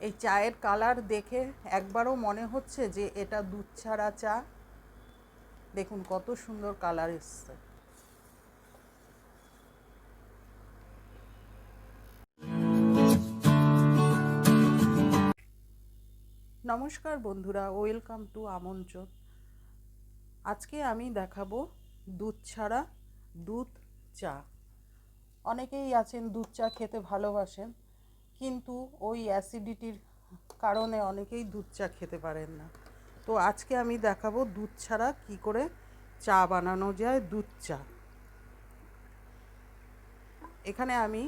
এই চায়ের কালার দেখে একবারও মনে হচ্ছে যে এটা দুধ ছাড়া চা। দেখুন কত সুন্দর কালার এসছে। নমস্কার বন্ধুরা, ওয়েলকাম টু আমন্ত্রণ। আজকে আমি দেখাবো দুধ ছাড়া দুধ চা। অনেকেই আছেন দুধ চা খেতে ভালোবাসেন কিন্তু ওই অ্যাসিডিটির কারণে অনেকেই দুধ চা খেতে পারেন না। তো আজকে আমি দেখাবো দুধ ছাড়া কি করে চা বানানো যায় দুধ চা। এখানে আমি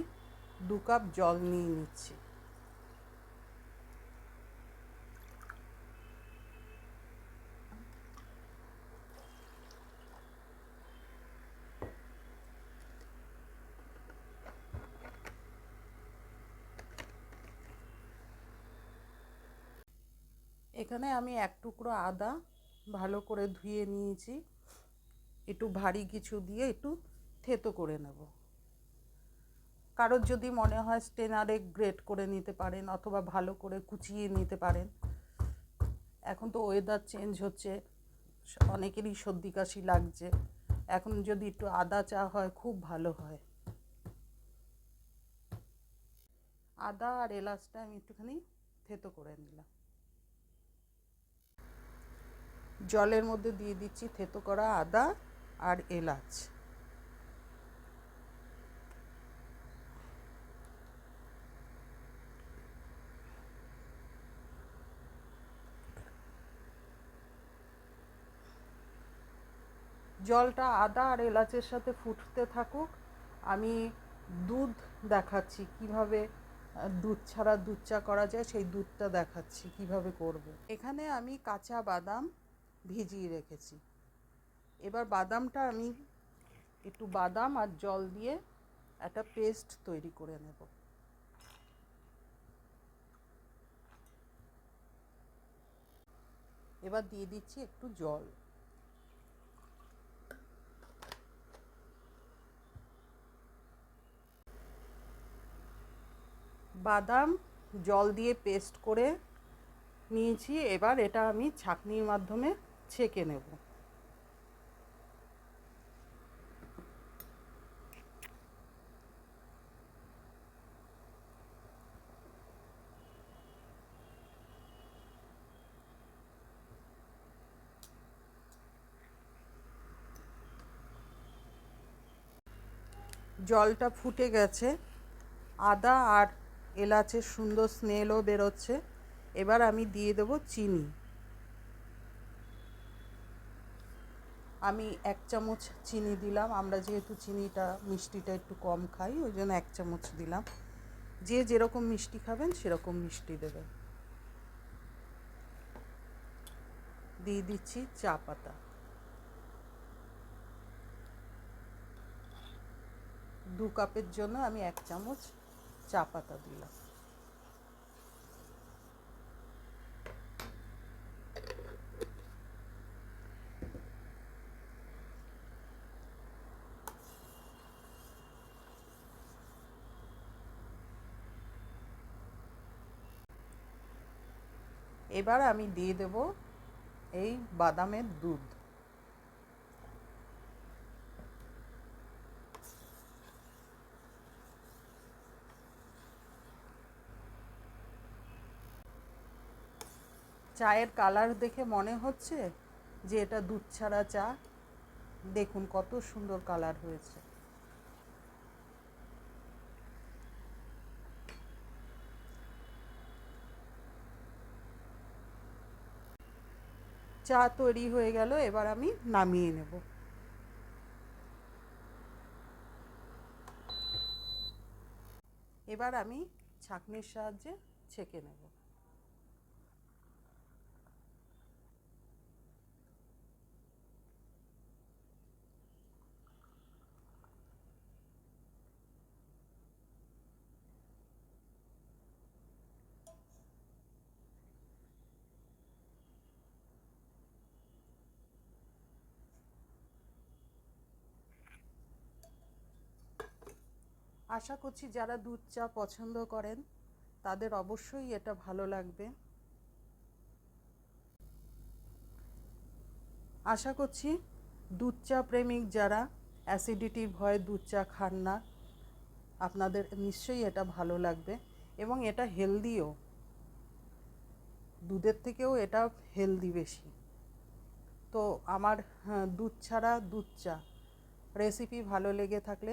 দু কাপ জল নিয়ে নিচ্ছি। এখানে আমি এক টুকরো আদা ভালো করে ধুয়ে নিয়েছি। একটু ভারী কিছু দিয়ে একটু থেতো করে নেব। কারোর যদি মনে হয় স্টেনারে গ্রেট করে নিতে পারেন অথবা ভালো করে কুচিয়ে নিতে পারেন। এখন তো ওয়েদার চেঞ্জ হচ্ছে, অনেকেরই সর্দি কাশি লাগছে। এখন যদি একটু আদা চা হয়, খুব ভালো হয়। আদা আর এলাচটা আমি একটুখানি থেতো করে নিলাম। জলের মধ্যে দিয়ে দিচ্ছি থেতো করা আদা আর এলাচ জলটা আদা আর এলাচের সাথে ফুটতে থাকুক, আমি দুধ দেখাচ্ছি কীভাবে, দুধ ছাড়া দুধ চা করা যায়, সেই দুধটা দেখাচ্ছি কীভাবে করব। এখানে আমি কাঁচা বাদাম ভিজিয়ে রেখেছি। এবার বাদামটা আমি একটু বাদাম আর জল দিয়ে একটা পেস্ট তৈরি করে নেব। এবার দিয়ে দিচ্ছি একটু জল। বাদাম, জল দিয়ে পেস্ট করে নিয়েছি। এবার এটা আমি ছাঁকনির মাধ্যমে ছেঁকে নেব। জলটা ফুটে গেছে। আদা আর এলাচের সুন্দর স্মেলও বেরোচ্ছে। এবার আমি দিয়ে দেবো চিনি। আমি এক চামচ চিনি দিলাম। আমরা যেহেতু চিনিটা, মিষ্টিটা একটু কম খাই, ওই জন্য এক চামচ দিলাম। যে যেরকম মিষ্টি খাবেন, সেরকম মিষ্টি দেবেন। দিয়ে দিচ্ছি চা পাতা। দু কাপের জন্য আমি এক চামচ চা পাতা দিলাম। এবার আমি দিয়ে দেব এই বাদামের দুধ। চায়ের কালার দেখে মনে হচ্ছে যে এটা দুধ ছাড়া চা। দেখুন কত সুন্দর কালার হয়েছে। চা তৈরি হয়ে গেল এবার আমি নামিয়ে নেব। এবার আমি ছাঁকনির সাহায্যে ছেঁকে নেব। আশা করছি যারা দুধ চা পছন্দ করেন তাদের অবশ্যই এটা ভালো লাগবে। আশা করছি দুধ চা প্রেমিক যারা অ্যাসিডিটির ভয়ে দুধ চা খান না আপনাদের নিশ্চয়ই এটা ভালো লাগবে এবং এটা হেলদিও। দুধের থেকেও এটা হেলদি বেশি। তো আমার হ্যাঁ, দুধ ছাড়া দুধ চা রেসিপি ভালো লেগে থাকলে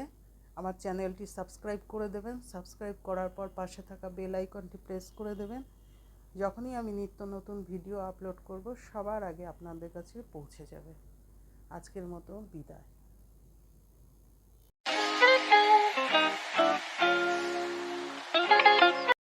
আমার চ্যানেলটি সাবস্ক্রাইব করে দেবেন। সাবস্ক্রাইব করার পর পাশে থাকা বেল আইকনটি প্রেস করে দেবেন। যখনই আমি নিত্য নতুন ভিডিও আপলোড করব, সবার আগে আপনাদের কাছে পৌঁছে যাবে। আজকের মতো বিদায়।